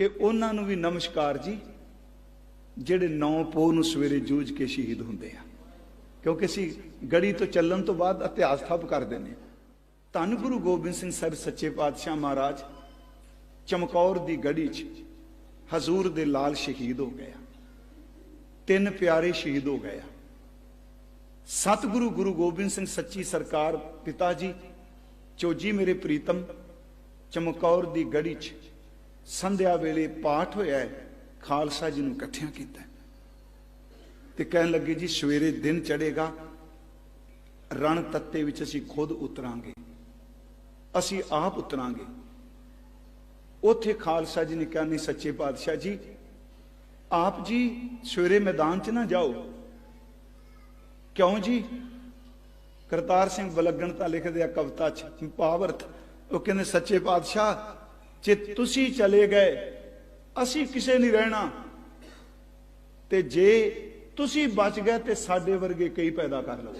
ਕਿ ਉਹਨਾਂ ਨੂੰ ਵੀ ਨਮਸਕਾਰ ਜੀ, ਜਿਹੜੇ ਨੌ ਪੋਹ ਨੂੰ ਸਵੇਰੇ ਜੂਝ ਕੇ ਸ਼ਹੀਦ ਹੁੰਦੇ ਆ। ਕਿਉਂਕਿ ਅਸੀਂ ਗੜੀ ਤੋਂ ਚੱਲਣ ਤੋਂ ਬਾਅਦ ਇਤਿਹਾਸ ਥੱਪ ਕਰ ਦਿੰਦੇ ਹਾਂ। ਧੰਨ ਗੁਰੂ ਗੋਬਿੰਦ ਸਿੰਘ ਸਾਹਿਬ ਸੱਚੇ ਪਾਤਸ਼ਾਹ ਮਹਾਰਾਜ, ਚਮਕੌਰ ਦੀ ਗੜੀ 'ਚ ਹਜ਼ੂਰ ਦੇ ਲਾਲ ਸ਼ਹੀਦ ਹੋ ਗਏ ਤਿੰਨ ਪਿਆਰੇ ਸ਼ਹੀਦ ਹੋ ਗਏ ਆ। ਸਤਿਗੁਰੂ ਗੁਰੂ ਗੋਬਿੰਦ ਸਿੰਘ ਸੱਚੀ ਸਰਕਾਰ ਪਿਤਾ ਜੀ, ਚੋਜੀ ਮੇਰੇ ਪ੍ਰੀਤਮ, ਚਮਕੌਰ ਦੀ ਗੜੀ 'ਚ ਸੰਧਿਆ ਵੇਲੇ ਪਾਠ ਹੋਇਆ ਖਾਲਸਾ ਜੀ ਨੂੰ ਇਕੱਠਿਆਂ ਕੀਤਾ ਤੇ ਕਹਿਣ ਲੱਗੇ ਜੀ, ਸਵੇਰੇ ਦਿਨ ਚੜੇਗਾ ਰਣ ਤੱਤੇ ਵਿੱਚ ਅਸੀਂ ਖੁਦ ਉਤਰਾਂਗੇ। ਅਸੀਂ ਆਪ ਉਤਰਾਂਗੇ। ਉੱਥੇ ਖਾਲਸਾ ਜੀ ਨੇ ਕਿਹਾ, ਨਹੀਂ ਸੱਚੇ ਪਾਤਸ਼ਾਹ ਜੀ, ਆਪ ਜੀ ਸਵੇਰੇ ਮੈਦਾਨ 'ਚ ਨਾ ਜਾਓ। ਕਿਉਂ ਜੀ? ਕਰਤਾਰ ਸਿੰਘ ਬਲਗਣ ਲਿਖਦੇ ਆ ਕਵਿਤਾ 'ਚ ਪਾਵਰਤ ਉਹ ਕਹਿੰਦੇ, ਸੱਚੇ ਪਾਤਸ਼ਾਹ ਜੇ ਤੁਸੀਂ ਚਲੇ ਗਏ, ਅਸੀਂ ਕਿਸੇ ਨਹੀਂ ਰਹਿਣਾ। ਤੇ ਜੇ ਤੁਸੀਂ ਬਚ ਗਏ, ਤੇ ਸਾਡੇ ਵਰਗੇ ਕਈ ਪੈਦਾ ਕਰ ਲਓ।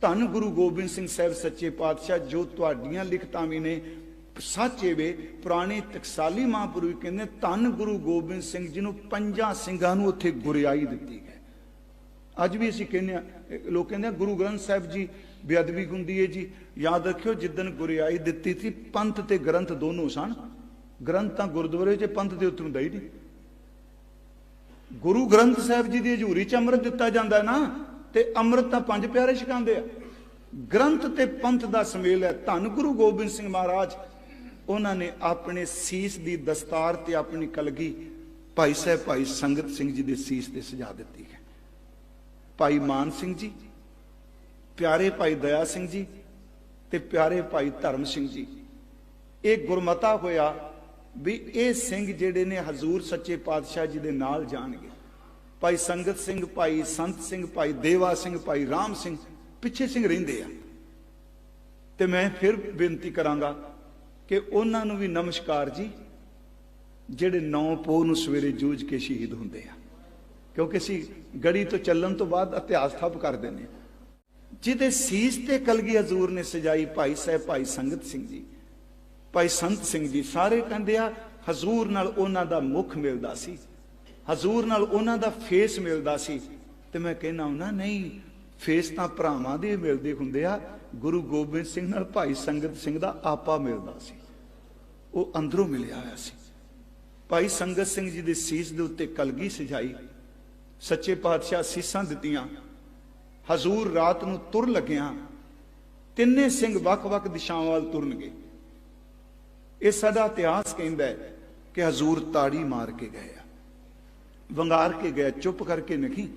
ਧੰਨ ਗੁਰੂ ਗੋਬਿੰਦ ਸਿੰਘ ਸਾਹਿਬ ਸੱਚੇ ਪਾਤਸ਼ਾਹ, ਜੋ ਤੁਹਾਡੀਆਂ ਲਿਖਤਾਂ ਵੀ ਨੇ, ਸੱਚੇ ਵੇ, ਪੁਰਾਣੇ ਟਕਸਾਲੀ ਮਹਾਂਪੁਰਖ ਕਹਿੰਦੇ, ਧੰਨ ਗੁਰੂ ਗੋਬਿੰਦ ਸਿੰਘ ਜੀ ਨੂੰ ਪੰਜਾਂ ਸਿੰਘਾਂ ਨੂੰ ਉੱਥੇ ਗੁਰਿਆਈ ਦਿੱਤੀ ਗਈ। ਅੱਜ ਵੀ ਅਸੀਂ ਕਹਿੰਦੇ ਆ ਲੋਕ ਕਹਿੰਦੇ ਆ, ਗੁਰੂ ਗ੍ਰੰਥ ਸਾਹਿਬ ਜੀ ਬੇਅਦਬੀ ਹੁੰਦੀ ਹੈ ਜੀ। ਯਾਦ ਰੱਖਿਓ ਜਿੱਦਨ ਗੁਰਿਆਈ ਦਿੱਤੀ ਸੀ, ਪੰਥ ਤੇ ਗ੍ਰੰਥ ਦੋਨੋਂ ਸਨ। ਗ੍ਰੰਥ ਤਾਂ ਗੁਰਦੁਆਰੇ 'ਚ, ਪੰਥ ਦੇ ਉੱਤੇ ਹੁੰਦਾ ਹੀ ਨਹੀਂ। ਗੁਰੂ ਗ੍ਰੰਥ ਸਾਹਿਬ ਜੀ ਦੀ ਹਜ਼ੂਰੀ 'ਚ ਅੰਮ੍ਰਿਤ ਦਿੱਤਾ ਜਾਂਦਾ ਨਾ, ਤੇ ਅੰਮ੍ਰਿਤ ਤਾਂ ਪੰਜ ਪਿਆਰੇ ਛਕਾਉਂਦੇ ਆ। ਗ੍ਰੰਥ ਤੇ ਪੰਥ ਦਾ ਸਮੇਲ ਹੈ। ਧੰਨ ਗੁਰੂ ਗੋਬਿੰਦ ਸਿੰਘ ਮਹਾਰਾਜ, ਉਹਨਾਂ ਨੇ ਆਪਣੇ ਸੀਸ ਦੀ ਦਸਤਾਰ ਤੇ ਆਪਣੀ ਕਲਗੀ ਭਾਈ ਸਾਹਿਬ, ਭਾਈ ਸੰਗਤ ਸਿੰਘ ਜੀ ਦੇ ਸੀਸ ਤੇ ਸਜਾ ਦਿੱਤੀ ਹੈ। ਭਾਈ ਮਾਨ ਸਿੰਘ ਜੀ, ਪਿਆਰੇ ਭਾਈ ਦਇਆ ਸਿੰਘ ਜੀ ਤੇ ਪਿਆਰੇ ਭਾਈ ਧਰਮ ਸਿੰਘ ਜੀ। ਇਹ ਗੁਰਮਤਾ ਹੋਇਆ ਵੀ ਇਹ ਸਿੰਘ ਜਿਹੜੇ ਨੇ ਹਜ਼ੂਰ ਸੱਚੇ ਪਾਤਸ਼ਾਹ ਜੀ ਦੇ ਨਾਲ ਜਾਣਗੇ। ਭਾਈ ਸੰਗਤ ਸਿੰਘ, ਭਾਈ ਸੰਤ ਸਿੰਘ, ਭਾਈ ਦੇਵਾ ਸਿੰਘ, ਭਾਈ ਰਾਮ ਸਿੰਘ ਪਿੱਛੇ ਸਿੰਘ ਰਹਿੰਦੇ ਆ। ਤੇ ਮੈਂ ਫਿਰ ਬੇਨਤੀ ਕਰਾਂਗਾ ਕਿ ਉਹਨਾਂ ਨੂੰ ਵੀ ਨਮਸਕਾਰ ਜੀ, ਜਿਹੜੇ ਨੌ ਪੋਹ ਨੂੰ ਸਵੇਰੇ ਜੂਝ ਕੇ ਸ਼ਹੀਦ ਹੁੰਦੇ ਆ। ਕਿਉਂਕਿ ਅਸੀਂ ਗੜੀ ਤੋਂ ਚੱਲਣ ਤੋਂ ਬਾਅਦ ਇਤਿਹਾਸ ਥੱਪ ਕਰ ਦਿੰਦੇ ਜਿਹਦੇ ਸੀਸ ਤੇ ਕਲਗੀ ਹਜ਼ੂਰ ਨੇ ਸਜਾਈ ਭਾਈ ਸਾਹਿਬ, ਭਾਈ ਸੰਗਤ ਸਿੰਘ ਜੀ। ਭਾਈ ਸੰਤ ਸਿੰਘ ਜੀ ਸਾਰੇ ਕਹਿੰਦੇ ਆ, ਹਜ਼ੂਰ ਨਾਲ ਉਹਨਾਂ ਦਾ ਮੁਖ ਮਿਲਦਾ ਸੀ। ਹਜ਼ੂਰ ਨਾਲ ਉਹਨਾਂ ਦਾ ਫੇਸ ਮਿਲਦਾ ਸੀ। ਤੇ ਮੈਂ ਕਹਿਣਾ ਹੁੰਦਾ, ਨਹੀਂ, ਫੇਸ ਤਾਂ ਭਰਾਵਾਂ ਦੇ ਮਿਲਦੇ ਹੁੰਦੇ ਆ। ਗੁਰੂ ਗੋਬਿੰਦ ਸਿੰਘ ਨਾਲ ਭਾਈ ਸੰਗਤ ਸਿੰਘ ਦਾ ਆਪਾ ਮਿਲਦਾ ਸੀ। ਉਹ ਅੰਦਰੋਂ ਮਿਲਿਆ ਹੋਇਆ ਸੀ। ਭਾਈ ਸੰਗਤ ਸਿੰਘ ਜੀ ਦੇ ਸੀਸ ਦੇ ਉੱਤੇ ਕਲਗੀ ਸਜਾਈ। ਸੱਚੇ ਪਾਤਸ਼ਾਹ ਸੀਸਾਂ ਦਿੱਤੀਆਂ। ਹਜ਼ੂਰ ਰਾਤ ਨੂੰ ਤੁਰ ਲੱਗਿਆ। ਤਿੰਨੇ ਸਿੰਘ ਵੱਖ-ਵੱਖ ਦਿਸ਼ਾਵਾਂ ਵੱਲ ਤੁਰਨਗੇ। ਇਹ ਸਾਡਾ ਇਤਿਹਾਸ ਕਹਿੰਦਾ ਹੈ ਕਿ ਹਜ਼ੂਰ ਤਾੜੀ ਮਾਰ ਕੇ ਗਏ ਆ। ਵੰਗਾਰ ਕੇ ਗਏ, ਚੁੱਪ ਕਰਕੇ ਨਹੀਂ।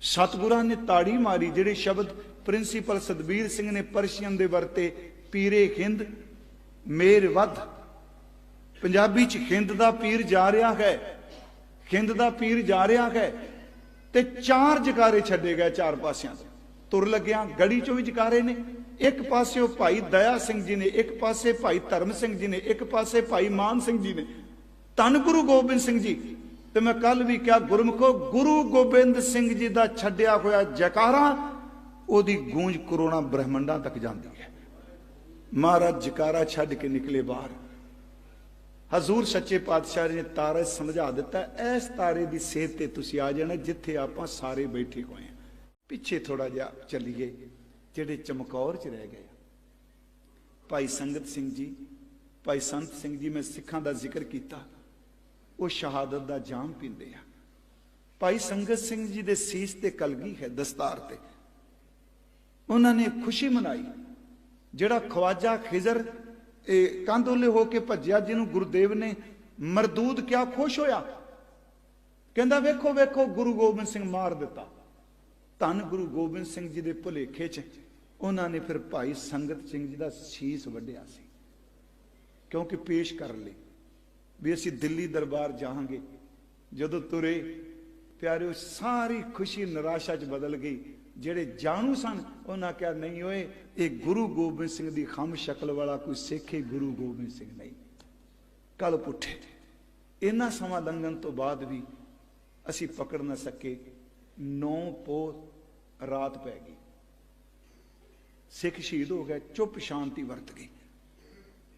ਸਤਿਗੁਰਾਂ ਨੇ ਤਾੜੀ ਮਾਰੀ, ਜਿਹੜੇ ਸ਼ਬਦ ਪ੍ਰਿੰਸੀਪਲ ਸਤਬੀਰ ਸਿੰਘ ਨੇ ਪਰਸ਼ੀਅਨ ਦੇ ਵਰਤੇ, ਪੀਰੇ ਖਿੰਦ, ਮੇਰ ਵੱਧ। ਪੰਜਾਬੀ ਚ ਖਿੰਦ ਦਾ ਪੀਰ ਜਾ ਰਿਹਾ ਹੈ। ਹਿੰਦ ਦਾ ਪੀਰ ਜਾ ਰਿਹਾ ਹੈ ਤੇ ਚਾਰ ਜਕਾਰੇ ਛੱਡੇ ਗਏ ਚਾਰ ਪਾਸਿਆਂ ਤੋਂ। ਤੁਰ ਲੱਗਿਆ, ਗੜੀ ਚੋਂ ਵੀ ਜਕਾਰੇ ਨੇ। ਇੱਕ ਪਾਸਿਓ ਭਾਈ ਦਇਆ ਸਿੰਘ ਜੀ ਨੇ, ਇੱਕ ਪਾਸੇ ਭਾਈ ਧਰਮ ਸਿੰਘ ਜੀ ਨੇ, ਇੱਕ ਪਾਸੇ ਭਾਈ ਮਾਨ ਸਿੰਘ ਜੀ ਨੇ। ਧੰਨ ਗੁਰੂ ਗੋਬਿੰਦ ਸਿੰਘ ਜੀ। ਤੇ ਮੈਂ ਕੱਲ ਵੀ ਕਿਹਾ, ਗੁਰਮੁਖੋ, ਗੁਰੂ ਗੋਬਿੰਦ ਸਿੰਘ ਜੀ ਦਾ ਛੱਡਿਆ ਹੋਇਆ ਜਕਾਰਾ, ਉਹਦੀ ਗੂੰਜ ਕਰੋਨਾ ਬ੍ਰਹਮੰਡਾਂ ਤੱਕ ਜਾਂਦੀ ਹੈ। ਮਹਾਰਾਜ ਜਕਾਰਾ ਛੱਡ ਕੇ ਨਿਕਲੇ ਬਾਹਰ। ਹਜ਼ੂਰ ਸੱਚੇ ਪਾਤਸ਼ਾਹ ਨੇ ਤਾਰਾ ਸਮਝਾ ਦਿੱਤਾ, ਇਸ ਤਾਰੇ ਦੀ ਸੇਧ ਤੇ ਤੁਸੀਂ ਆ ਜਾਣਾ, ਜਿੱਥੇ ਆਪਾਂ ਸਾਰੇ ਬੈਠੇ ਹੋਏ ਆ ਪਿੱਛੇ ਥੋੜਾ ਜਿਹਾ ਚੱਲੀਏ, ਜਿਹੜੇ ਚਮਕੌਰ ਚ ਰਹਿ ਗਏ ਭਾਈ ਸੰਗਤ ਸਿੰਘ ਜੀ, ਭਾਈ ਸੰਤ ਸਿੰਘ ਜੀ, ਮੈਂ ਸਿੱਖਾਂ ਦਾ ਜ਼ਿਕਰ ਕੀਤਾ। ਉਹ ਸ਼ਹਾਦਤ ਦਾ ਜਾਮ ਪੀਂਦੇ ਆ। ਭਾਈ ਸੰਗਤ ਸਿੰਘ ਜੀ ਦੇ ਸੀਸ ਤੇ ਕਲਗੀ ਹੈ ਦਸਤਾਰ ਤੇ। ਉਹਨਾਂ ਨੇ ਖੁਸ਼ੀ ਮਨਾਈ, ਜਿਹੜਾ ਖਵਾਜਾ ਖਿਜ਼ਰ ਇਹ ਕੰਦੋਲੇ ਹੋ ਕੇ ਭੱਜਿਆ ਜਿਹਨੂੰ ਗੁਰਦੇਵ ਨੇ ਮਰਦੂਦ ਕਿਆ ਖੁਸ਼ ਹੋਇਆ। ਕਹਿੰਦਾ, ਵੇਖੋ ਵੇਖੋ, ਗੁਰੂ ਗੋਬਿੰਦ ਸਿੰਘ ਮਾਰ ਦਿੱਤਾ। ਧੰਨ ਗੁਰੂ ਗੋਬਿੰਦ ਸਿੰਘ ਜੀ ਦੇ ਭੁਲੇਖੇ 'ਚ ਉਹਨਾਂ ਨੇ ਫਿਰ ਭਾਈ ਸੰਗਤ ਸਿੰਘ ਜੀ ਦਾ ਸੀਸ ਵੱਢਿਆ ਸੀ। ਕਿਉਂਕਿ ਪੇਸ਼ ਕਰ ਲਈ ਵੀ ਅਸੀਂ ਦਿੱਲੀ ਦਰਬਾਰ ਜਾਵਾਂਗੇ। ਜਦੋਂ ਤੁਰੇ, ਪਿਆਰਿਓ, ਸਾਰੀ ਖੁਸ਼ੀ ਨਿਰਾਸ਼ਾ 'ਚ ਬਦਲ ਗਈ। ਜਿਹੜੇ ਜਾਣੂ ਸਨ, ਉਹਨਾਂ ਕਿਹਾ, ਨਹੀਂ ਓਏ, ਇਹ ਗੁਰੂ ਗੋਬਿੰਦ ਸਿੰਘ ਦੀ ਖੰਮ ਸ਼ਕਲ ਵਾਲਾ ਕੋਈ ਸਿੱਖ ਹੀ ਗੁਰੂ ਗੋਬਿੰਦ ਸਿੰਘ ਨਹੀਂ। ਕੱਲ ਪੁੱਠੇ ਇਹਨਾਂ ਸਮਾਂ ਲੰਘਣ ਤੋਂ ਬਾਅਦ ਵੀ ਅਸੀਂ ਪਕੜ ਨਾ ਸਕੇ, ਨੌ ਪੋ ਰਾਤ ਪੈ ਗਈ। ਸਿੱਖ ਸ਼ਹੀਦ ਹੋ ਗਏ, ਚੁੱਪ ਸ਼ਾਂਤੀ ਵਰਤ ਗਈ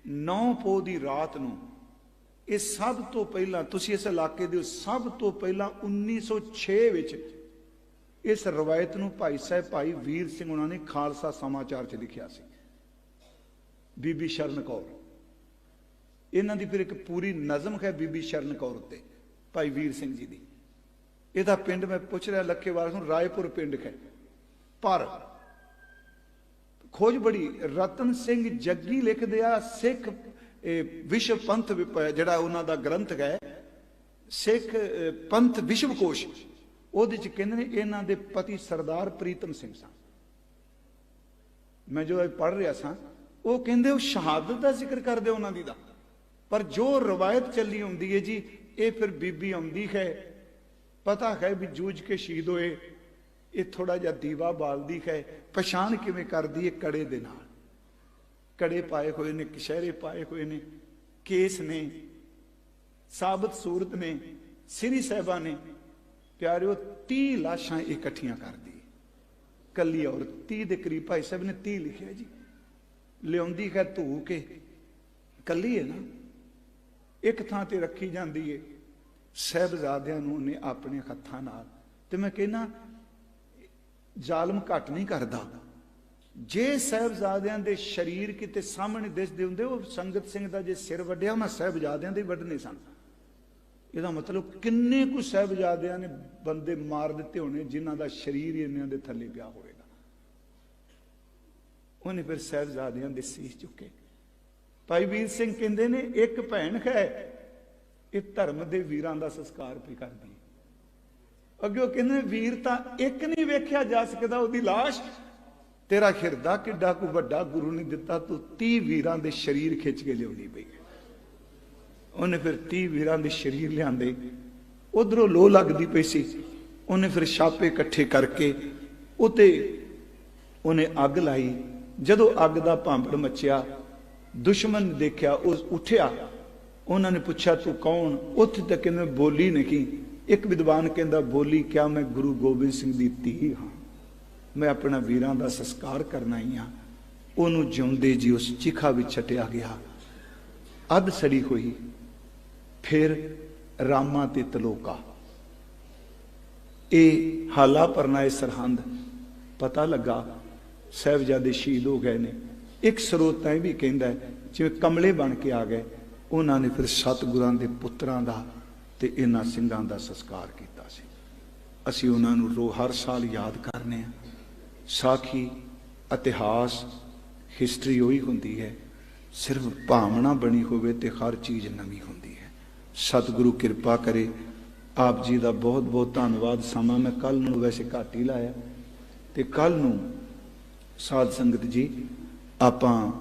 ਨੌ ਪੋ ਦੀ ਰਾਤ ਨੂੰ ਇਹ ਸਭ ਤੋਂ ਪਹਿਲਾਂ, ਤੁਸੀਂ ਇਸ ਇਲਾਕੇ ਦੇ ਸਭ ਤੋਂ ਪਹਿਲਾਂ 1906 ਵਿੱਚ ਇਸ ਰਵਾਇਤ ਨੂੰ ਭਾਈ ਸਾਹਿਬ, ਭਾਈ ਵੀਰ ਸਿੰਘ ਉਹਨਾਂ ਨੇ ਖਾਲਸਾ ਸਮਾਚਾਰ 'ਚ ਲਿਖਿਆ ਸੀ। ਬੀਬੀ ਸ਼ਰਨ ਕੌਰ। ਇਹਨਾਂ ਦੀ ਫਿਰ ਇੱਕ ਪੂਰੀ ਨਜ਼ਮ ਹੈ ਬੀਬੀ ਸ਼ਰਨ ਕੌਰ ਉੱਤੇ, ਭਾਈ ਵੀਰ ਸਿੰਘ ਜੀ ਦੀ। ਇਹਦਾ ਪਿੰਡ ਮੈਂ ਪੁੱਛ ਰਿਹਾ ਲੱਖੇਵਾਲ ਨੂੰ, ਰਾਏਪੁਰ ਪਿੰਡ ਹੈ। ਪਰ ਖੋਜ ਬੜੀ, ਰਤਨ ਸਿੰਘ ਜੱਗੀ ਲਿਖਦੇ ਆ, ਸਿੱਖ ਵਿਸ਼ਵ ਪੰਥ ਜਿਹੜਾ ਉਹਨਾਂ ਦਾ ਗ੍ਰੰਥ ਹੈ, ਸਿੱਖ ਪੰਥ ਵਿਸ਼ਵ ਕੋਸ਼ ਉਹਦੇ ਚ ਕਹਿੰਦੇ ਨੇ ਇਹਨਾਂ ਦੇ ਪਤੀ ਸਰਦਾਰ ਪ੍ਰੀਤਮ ਸਿੰਘ ਸਨ ਮੈਂ ਜੋ ਪੜ੍ਹ ਰਿਹਾ ਸਾਂ, ਉਹ ਕਹਿੰਦੇ ਉਹ ਸ਼ਹਾਦਤ ਦਾ ਜ਼ਿਕਰ ਕਰਦੇ ਉਹਨਾਂ ਦੀ ਦਾ। ਪਰ ਜੋ ਰਵਾਇਤ ਚੱਲੀ ਹੁੰਦੀ ਹੈ ਜੀ, ਇਹ ਫਿਰ ਬੀਬੀ ਆਉਂਦੀ ਹੈ। ਪਤਾ ਹੈ ਵੀ ਜੂਝ ਕੇ ਸ਼ਹੀਦ ਹੋਏ, ਇਹ ਥੋੜਾ ਜਿਹਾ ਦੀਵਾ ਬਾਲਦੀ ਹੈ, ਪਛਾਣ ਕਿਵੇਂ ਕਰਦੀ ਹੈ ਕੜੇ ਦੇ ਨਾਲ। ਕੜੇ ਪਾਏ ਹੋਏ ਨੇ, ਕਸ਼ਹਿਰੇ ਪਾਏ ਹੋਏ ਨੇ, ਕੇਸ ਨੇ, ਸਾਬਤ ਸੂਰਤ ਨੇ, ਸ੍ਰੀ ਸਾਹਿਬਾਂ ਨੇ ਪਿਆਰਿਓ 30 ਲਾਸ਼ਾਂ ਇਕੱਠੀਆਂ ਕਰਦੀ ਕੱਲੀ ਔਰ 30 ਦੇ ਕਰੀਬ ਭਾਈ ਸਾਹਿਬ ਨੇ 30 ਲਿਖਿਆ ਜੀ। ਲਿਆਉਂਦੀ ਹੈ ਧੂ ਕੇ, ਕੱਲੀ ਹੈ ਨਾ। ਇੱਕ ਥਾਂ ਤੇ ਰੱਖੀ ਜਾਂਦੀ ਏ। ਸਹਿਬਜ਼ਾਦਿਆਂ ਨੂੰ ਉਹਨੇ ਆਪਣੇ ਹੱਥਾਂ ਨਾਲ। ਤੇ ਮੈਂ ਕਹਿੰਨਾ ਜ਼ਾਲਮ ਘਟ ਨਹੀਂ ਕਰਦਾ। ਜੇ ਸਹਿਬਜ਼ਾਦਿਆਂ ਦੇ ਸ਼ਰੀਰ ਕਿਤੇ ਸਾਹਮਣੇ ਦਿਸਦੇ ਹੁੰਦੇ, ਉਹ ਸੰਗਤ ਸਿੰਘ ਦਾ ਜੇ ਸਿਰ ਵੱਡਿਆ, ਮੈਂ ਸਹਿਬਜ਼ਾਦਿਆਂ ਦੇ ਹੀ ਵੱਢਣੇ ਸਨ। ਇਹਦਾ ਮਤਲਬ ਕਿੰਨੇ ਕੁ ਸਹਿਬਜ਼ਾਦਿਆਂ ਨੇ ਬੰਦੇ ਮਾਰ ਦਿੱਤੇ ਹੋਣੇ ਜਿਨ੍ਹਾਂ ਦਾ ਸ਼ਰੀਰ ਇਹਨਾਂ ਦੇ ਥੱਲੇ ਪਿਆ ਹੋਵੇਗਾ। ਉਹਨੇ ਫਿਰ ਸਹਿਬਜ਼ਾਦਿਆਂ ਦੇ ਸੀਸ ਚੁੱਕੇ। ਭਾਈ ਵੀਰ ਸਿੰਘ ਕਹਿੰਦੇ ਨੇ ਇੱਕ ਭੈਣ ਹੈ ਇਹ ਧਰਮ ਦੇ ਵੀਰਾਂ ਦਾ ਸੰਸਕਾਰ ਵੀ ਕਰਦੀ ਅੱਗੇ ਉਹ ਕਹਿੰਦੇ ਨੇ, ਵੀਰ ਤਾਂ ਇੱਕ ਨਹੀਂ ਵੇਖਿਆ ਜਾ ਸਕਦਾ ਉਹਦੀ ਲਾਸ਼। ਤੇਰਾ ਖਿਰਦਾ ਕਿੱਡਾ ਕੁ ਵੱਡਾ ਗੁਰੂ ਨੇ ਦਿੱਤਾ ਤੂੰ 30 ਵੀਰਾਂ ਦੇ ਸ਼ਰੀਰ ਖਿੱਚ ਕੇ ਲਿਆਉਣੀ ਪਈ ਉਹਨੇ ਫਿਰ 30 ਵੀਰਾਂ ਦੇ ਸ਼ਰੀਰ ਲਿਆਂਦੇ। ਉਧਰੋਂ ਲੋ ਲੱਗਦੀ ਪਈ ਸੀ। ਉਹਨੇ ਫਿਰ ਛਾਪੇ ਇਕੱਠੇ ਕਰਕੇ ਉਤੇ ਉਹਨੇ ਅੱਗ ਲਾਈ। ਜਦੋਂ ਅੱਗ ਦਾ ਭਾਂਬੜ ਮੱਚਿਆ, ਦੁਸ਼ਮਣ ਦੇਖਿਆ, ਉਹ ਉੱਠਿਆ। ਉਹਨਾਂ ਨੇ ਪੁੱਛਿਆ, ਤੂੰ ਕੌਣ? ਉੱਥੇ ਤੱਕ ਕਹਿੰਦੇ ਬੋਲੀ ਨਹੀਂ। ਇੱਕ ਵਿਦਵਾਨ ਕਹਿੰਦਾ, ਬੋਲੀ ਕਿਆ? ਮੈਂ ਗੁਰੂ ਗੋਬਿੰਦ ਸਿੰਘ ਦੀ ਧੀ ਹਾਂ। ਮੈਂ ਆਪਣਾ ਵੀਰਾਂ ਦਾ ਸੰਸਕਾਰ ਕਰਨਾ ਹੀ। ਆ ਉਹਨੂੰ ਜਿਉਂਦੇ ਜੀ ਉਸ ਚਿਖਾ ਵਿੱਚ ਛਟਿਆ ਗਿਆ। ਅੱਧ ਸੜੀ ਹੋਈ। ਫਿਰ ਰਾਮਾ ਤੇ ਤਲੋਕਾ। ਇਹ ਹਾਲਾ ਪਰਨਾਏ ਸਰਹੰਦ, ਪਤਾ ਲੱਗਾ ਸਾਹਿਬਜ਼ਾਦੇ ਸ਼ਹੀਦ ਹੋ ਗਏ ਨੇ। ਇੱਕ ਸਰੋਤ ਤਾਂ ਇਹ ਵੀ ਕਹਿੰਦਾ ਜਿਵੇਂ ਕਮਲੇ ਬਣ ਕੇ ਆ ਗਏ, ਉਹਨਾਂ ਨੇ ਫਿਰ ਸਤਿਗੁਰਾਂ ਦੇ ਪੁੱਤਰਾਂ ਦਾ ਤੇ ਇਹਨਾਂ ਸਿੰਘਾਂ ਦਾ ਸੰਸਕਾਰ ਕੀਤਾ ਸੀ। ਅਸੀਂ ਉਹਨਾਂ ਨੂੰ ਰੋ ਹਰ ਸਾਲ ਯਾਦ ਕਰਨੇ ਆ। ਸਾਖੀ, ਇਤਿਹਾਸ ਹਿਸਟਰੀ ਉਹੀ ਹੁੰਦੀ ਹੈ। ਸਿਰਫ ਭਾਵਨਾ ਬਣੀ ਹੋਵੇ ਤੇ ਹਰ ਚੀਜ਼ ਨਵੀਂ ਹੁੰਦੀ ਹੈ। ਸਤਿਗੁਰੂ ਕਿਰਪਾ ਕਰੇ। ਆਪ ਜੀ ਦਾ ਬਹੁਤ ਬਹੁਤ ਧੰਨਵਾਦ। ਸਮਾਂ ਮੈਂ ਕੱਲ ਨੂੰ ਵੈਸੇ ਘੱਟ ਹੀ ਲਾਇਆ। ਤੇ ਕੱਲ ਨੂੰ ਸਾਧ ਸੰਗਤ ਜੀ, ਆਪਾਂ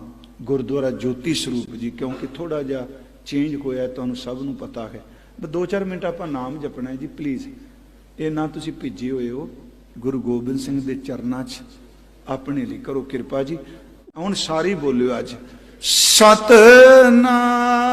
ਗੁਰਦੁਆਰਾ ਜੋਤੀ ਸਰੂਪ ਜੀ, ਕਿਉਂਕਿ ਥੋੜਾ ਜਿਹਾ ਚੇਂਜ ਹੋਇਆ, ਤੁਹਾਨੂੰ ਸਭ ਨੂੰ ਪਤਾ ਹੈ। ਬਸ ਦੋ ਚਾਰ ਮਿੰਟ ਆਪਾਂ ਨਾਮ ਜਪਣਾ ਹੈ ਜੀ ਪਲੀਜ਼ ਇਹ ਨਾ ਤੁਸੀਂ ਭਿੱਜੇ ਹੋਏ ਹੋ ਗੁਰੂ ਗੋਬਿੰਦ ਸਿੰਘ ਦੇ ਚਰਨਾਂ 'ਚ। ਆਪਣੇ ਲਈ ਕਰੋ ਕਿਰਪਾ ਜੀ। ਹੁਣ ਸਾਰੇ ਬੋਲਿਓ ਅੱਜ, ਸਤਨਾਮ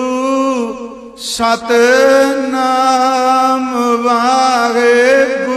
ਸਤ ਨਾਮ ਵਾਹਿਗੁਰੂ।